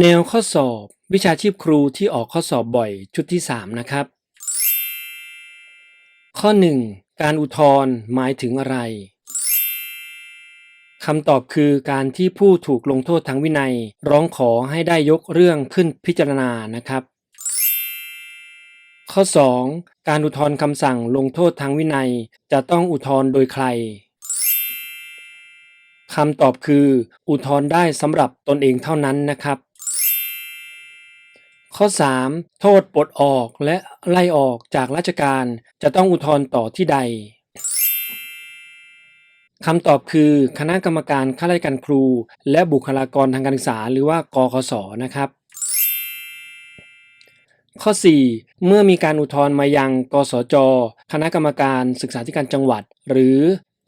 แนวข้อสอบวิชาชีพครูที่ออกข้อสอบบ่อยชุดที่ 3 นะครับ ข้อ 1 การอุทธรณ์หมายถึงอะไรคำตอบคือการที่ผู้ถูกลงโทษทางวินัย ร้องขอให้ได้ยกเรื่องขึ้นพิจารณานะครับ ข้อ 2 การอุทธรณ์คำสั่งลงโทษทางวินัย จะต้องอุทธรณ์โดยใครคำตอบคือ อุทธรณ์ได้สำหรับตนเองเท่านั้นนะครับ ข้อ 3 โทษปลดออกและไล่ออกจากราชการจะต้องอุทธรณ์ต่อที่ใดคำตอบคือคณะกรรมการข้าราชการครู และบุคลากรทางการศึกษา หรือว่ากคศนะครับ ข้อ 4 เมื่อมีการอุทธรณ์มายัง กสจ คณะกรรมการศึกษาธิการจังหวัด หรือ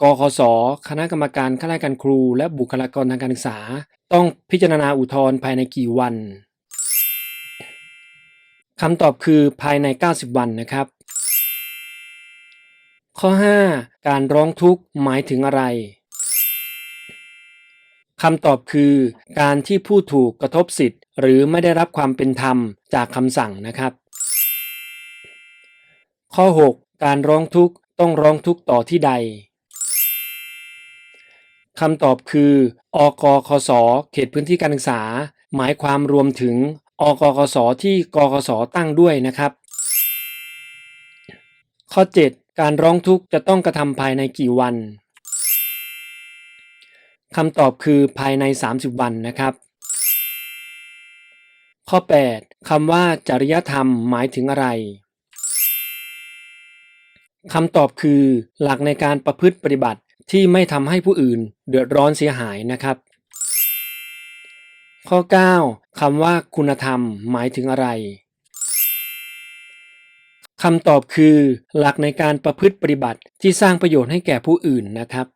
กคศคณะกรรมการข้าราชการครู และบุคลากรทางการศึกษา ต้องพิจารณาอุทธรณ์ภายในกี่วัน คำตอบคือภายใน 90 วันนะครับ ข้อ 5 การร้องทุกข์หมายถึงอะไรคำตอบคือ การที่ผู้ถูกกระทบสิทธิ์ หรือไม่ได้รับความเป็นธรรมจากคำสั่งนะครับ ข้อ 6 การร้องทุกข์ต้องร้องทุกข์ต่อที่ใดคำตอบคือ อกคศเขตพื้นที่การศึกษา หมายความรวมถึง อกคศที่กคศตั้งด้วยนะครับ ข้อ 7 การร้องทุกข์จะต้องกระทำภายในกี่วันคำตอบคือภายใน 30 วันนะครับ ข้อ 8คำว่าจริยธรรมหมายถึงอะไรคำตอบคือหลักในการประพฤติปฏิบัติที่ไม่ทำให้ผู้อื่นเดือดร้อนเสียหายนะครับ ข้อ 9คำว่าคุณธรรมหมายถึงอะไรคำตอบคือ หลักในการประพฤติปฏิบัติที่สร้างประโยชน์ให้แก่ผู้อื่นนะครับ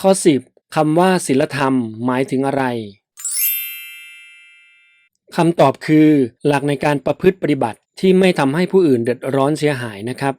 ข้อ 10คำว่าศีลธรรมหมายถึงอะไรคำตอบคือ หลักในการประพฤติปฏิบัติที่ไม่ทำให้ผู้อื่นเดือดร้อนเสียหายนะครับ